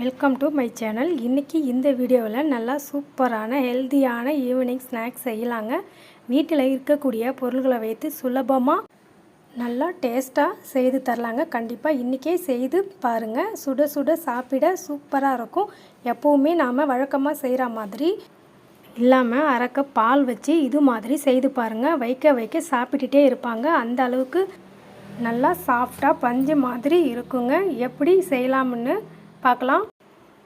Welcome to my channel இன்றைக்கி இந்த வீடியோவில் நல்லா சூப்பரான ஹெல்த்தியான ஈவினிங் ஸ்நாக்ஸ் செய்யலாங்க. வீட்டில் இருக்கக்கூடிய பொருள்களை வைத்து சுலபமாக நல்லா டேஸ்ட்டாக செய்து தரலாங்க. கண்டிப்பாக இன்றைக்கே செய்து பாருங்கள் சுட சுட சாப்பிட சூப்பராக இருக்கும். எப்போவுமே நாம் வழக்கமாக செய்கிற மாதிரி இல்லாமல் அரைக்க பால் வச்சு இது மாதிரி செய்து பாருங்கள் வைக்க வைக்க சாப்பிட்டுட்டே இருப்பாங்க. அந்த அளவுக்கு நல்லா சாஃப்டாக பஞ்சு மாதிரி இருக்குங்க. எப்படி செய்யலாம்னு பார்க்கலாம்.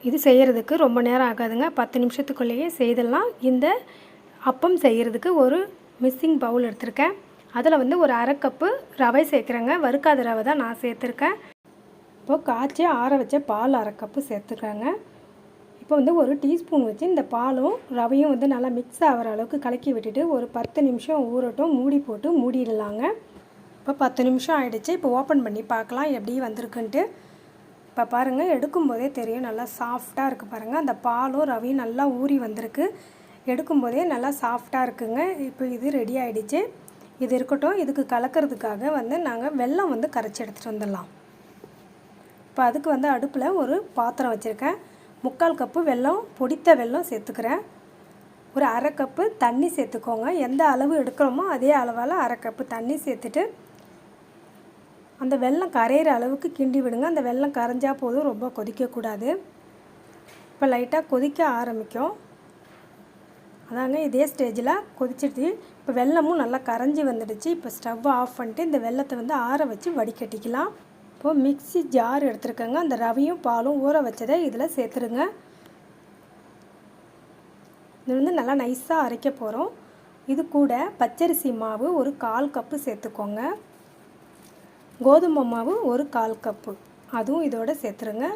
இது செய்கிறதுக்கு ரொம்ப நேரம் ஆகாதுங்க. பத்து நிமிஷத்துக்குள்ளேயே செய்திடலாம் இந்த அப்பம் செய்கிறதுக்கு ஒரு மிஸ்ஸிங் பவுல் எடுத்திருக்கேன். அதில் வந்து ஒரு அரை கப்பு ரவை சேர்க்குறேங்க. வறுக்காத ரவை தான் நான் சேர்த்துருக்கேன். இப்போது காய்ச்சி ஆற வச்ச பால் அரை கப்பு சேர்த்துக்கிறேங்க இப்போ வந்து ஒரு டீஸ்பூன் வச்சு இந்த பாலும் ரவையும் வந்து நல்லா மிக்ஸ் ஆகிற அளவுக்கு கலக்கி விட்டுட்டு ஒரு பத்து நிமிஷம் ஊறட்டும். மூடி போட்டு மூடிடலாங்க. இப்போ பத்து நிமிஷம் ஆகிடுச்சு இப்போ ஓப்பன் பண்ணி பார்க்கலாம். எப்படி வந்திருக்குன்ட்டு. இப்போ பாருங்கள் எடுக்கும்போதே தெரியும் நல்லா சாஃப்டாக இருக்குது பாருங்கள் அந்த பாலும் ரவையும் நல்லா ஊறி வந்திருக்கு. எடுக்கும்போதே நல்லா சாஃப்டாக இருக்குங்க. இப்போ இது ரெடி ஆகிடுச்சு இது இருக்கட்டும் இதுக்கு கலக்கிறதுக்காக வந்து நாங்கள் வெல்லம் வந்து கரைச்சி எடுத்துகிட்டு வந்துடலாம். இப்போ அதுக்கு வந்து அடுப்பில் ஒரு பாத்திரம் வச்சுருக்கேன். முக்கால் கப்பு வெல்லம் பொடித்த வெல்லம் சேர்த்துக்கிறேன். ஒரு அரை கப்பு தண்ணி சேர்த்துக்கோங்க. எந்த அளவு எடுக்கிறோமோ அதே அளவால் அரை கப்பு தண்ணி சேர்த்துட்டு அந்த வெள்ளம் கரையிற அளவுக்கு கிண்டி விடுங்க. அந்த வெல்லம் கரைஞ்சா போதும் ரொம்ப கொதிக்கக்கூடாது. இப்போ லைட்டாக கொதிக்க ஆரம்பிக்கும். அதாங்க இதே ஸ்டேஜில் கொதிச்சிடுச்சு. இப்போ வெல்லமும் நல்லா கரைஞ்சி வந்துடுச்சு. இப்போ ஸ்டவ்வை ஆஃப் பண்ணிட்டு இந்த வெள்ளத்தை வந்து ஆற வச்சு வடிகட்டிக்கலாம். இப்போது மிக்சி ஜார் எடுத்துருக்கோங்க. அந்த ரவையும் பாலும் ஊற வச்சதை இதில் சேர்த்துருங்க. இது வந்து நல்லா நைஸாக அரைக்க போகிறோம் இது கூட பச்சரிசி மாவு ஒரு கால் கப்பு சேர்த்துக்கோங்க. கோதுமை மாவு ஒரு கால் கப்பு. அதுவும் இதோட சேர்த்துருங்க.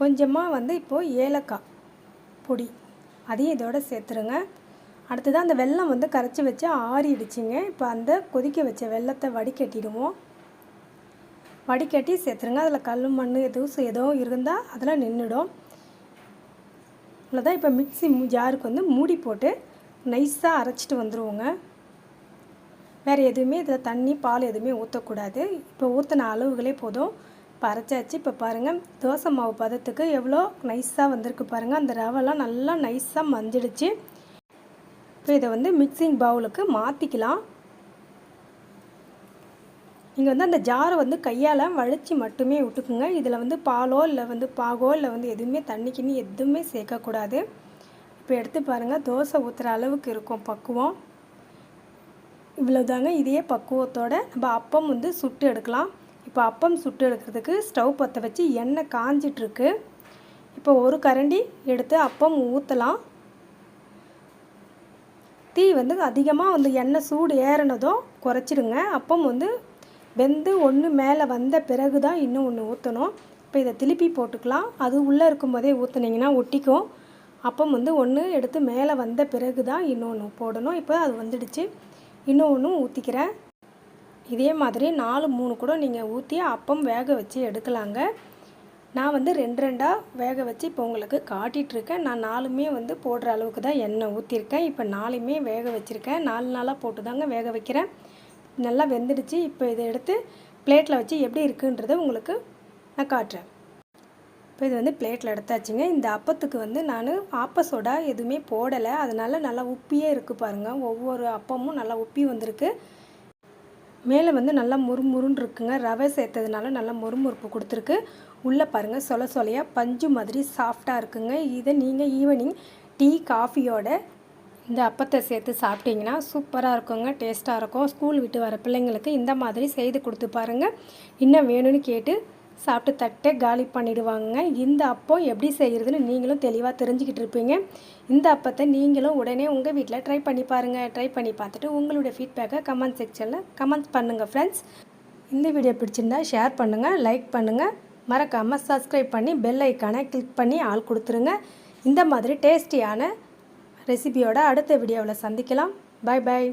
கொஞ்சமாக வந்து இப்போது ஏலக்காய் பொடி அதையும் இதோட சேர்த்துருங்க. அடுத்தது அந்த வெல்லம் வந்து கரைச்சி வச்சு ஆறிடுச்சிங்க. இப்போ அந்த கொதிக்க வச்ச வெள்ளத்தை வடிகட்டிடுவோம். வடிகட்டி சேர்த்துருங்க. அதில் கல் மண் எதுவும் இருந்தால் அதெல்லாம் நின்றுடும் அவ்வளோதான் இப்போ மிக்சி ஜாருக்கு வந்து மூடி போட்டு நைஸாக அரைச்சிட்டு வந்துடுவோங்க வேறு எதுவுமே இதில் தண்ணி பால் எதுவுமே ஊற்றக்கூடாது இப்போ ஊற்றின அளவுகளே போதும். இப்போ அரைச்சாச்சு இப்போ பாருங்கள் தோசை மாவு பதத்துக்கு எவ்வளோ நைஸாக வந்திருக்கு பாருங்கள் அந்த ரவெல்லாம் நல்லா நைஸாக மஞ்சிடுச்சு. இப்போ இதை வந்து மிக்சிங் பவுலுக்கு மாற்றிக்கலாம் நீங்கள் வந்து அந்த ஜாரை வந்து கையால் வழித்து மட்டுமே விட்டுக்குங்க. இதில் வந்து பாலோ இல்லை வந்து பாகோ இல்லை வந்து எதுவுமே தண்ணி கிண்ணி எதுவுமே சேர்க்கக்கூடாது. இப்போ எடுத்து பாருங்கள் தோசை ஊற்றுற அளவுக்கு இருக்கும் பக்குவம். இவ்வளோதாங்க இதே பக்குவத்தோடு நம்ம அப்பம் வந்து சுட்டு எடுக்கலாம். இப்போ அப்பம் சுட்டு எடுக்கிறதுக்கு ஸ்டவ் பற்ற வச்சு எண்ணெய் காஞ்சிட்ருக்கு. இப்போ ஒரு கரண்டி எடுத்து அப்பம் ஊற்றலாம் தீ வந்து அதிகமாக வந்து எண்ணெய் சூடு ஏறினதும் குறைச்சிடுங்க. அப்பம் வந்து வெந்து ஒன்று மேலே வந்த பிறகு தான் இன்னும் ஒன்று ஊற்றணும் இப்போ இதை திருப்பி போட்டுக்கலாம். அது உள்ளே இருக்கும்போதே ஊற்றுனீங்கன்னா ஒட்டிக்கும். அப்பம் வந்து ஒன்று எடுத்து மேலே வந்த பிறகு தான் இன்னொன்று போடணும். இப்போ அது வந்துடுச்சு. இன்னொன்றும் ஊற்றிக்கிறேன் இதே மாதிரி நாலு மூணு கூட நீங்கள் ஊற்றி அப்பம் வேக வச்சு எடுக்கலாங்க. நான் வந்து ரெண்டு ரெண்டாக வேக வச்சு இப்போ உங்களுக்கு காட்டிகிட்ருக்கேன் நான் நாலுமே வந்து போடுற அளவுக்கு தான் எண்ணெய் ஊற்றிருக்கேன் இப்போ நாலுமே வேக வச்சுருக்கேன். நாலு நாளாக போட்டு தாங்க வேக வைக்கிறேன். நல்லா வெந்துடுச்சு. இப்போ இதை எடுத்து பிளேட்டில் வச்சு எப்படி இருக்குன்றதை உங்களுக்கு நான் காட்டுறேன். இப்போ இது வந்து பிளேட்டில் எடுத்தாச்சுங்க. இந்த அப்பத்துக்கு வந்து நான் ஆப்ப சோடா எதுவுமே போடலை. அதனால் நல்லா உப்பியே இருக்குது பாருங்கள் ஒவ்வொரு அப்பமும் நல்லா உப்பி வந்திருக்கு. மேலே வந்து நல்லா முறுமுறுன்னு இருக்குங்க. ரவை சேர்த்ததுனால நல்லா முறுமுறுப்பு கொடுத்துருக்கு. உள்ளே பாருங்கள் சொல சொலையாக பஞ்சு மாதிரி சாஃப்டாக இருக்குங்க. இதை நீங்கள் ஈவினிங் டீ காஃபியோட இந்த அப்பத்தை சேர்த்து சாப்பிட்டிங்கன்னா சூப்பராக இருக்குங்க. டேஸ்ட்டாக இருக்கும். ஸ்கூல் விட்டு வர பிள்ளைங்களுக்கு இந்த மாதிரி செய்து கொடுத்து பாருங்கள் இன்னும் வேணும்னு கேட்டு சாப்பிட்டு தட்டை காலி பண்ணிடுவாங்க இந்த அப்பம் எப்படி செய்கிறதுன்னு நீங்களும் தெளிவாக தெரிஞ்சுக்கிட்டு இருப்பீங்க. இந்த அப்பத்தை நீங்களும் உடனே உங்கள் வீட்டில் ட்ரை பண்ணி பாருங்கள் ட்ரை பண்ணி பார்த்துட்டு உங்களுடைய ஃபீட்பேக்கை கமெண்ட் செக்ஷனில் கமெண்ட் பண்ணுங்கள் ஃப்ரெண்ட்ஸ் இந்த வீடியோ பிடிச்சிருந்தா ஷேர் பண்ணுங்கள் லைக் பண்ணுங்கள் மறக்காமல் சப்ஸ்கிரைப் பண்ணி பெல் ஐக்கானை கிளிக் பண்ணி ஆள் கொடுத்துருங்க. இந்த மாதிரி டேஸ்டியான ரெசிபியோட அடுத்த வீடியோவில் சந்திக்கலாம். பாய் பாய்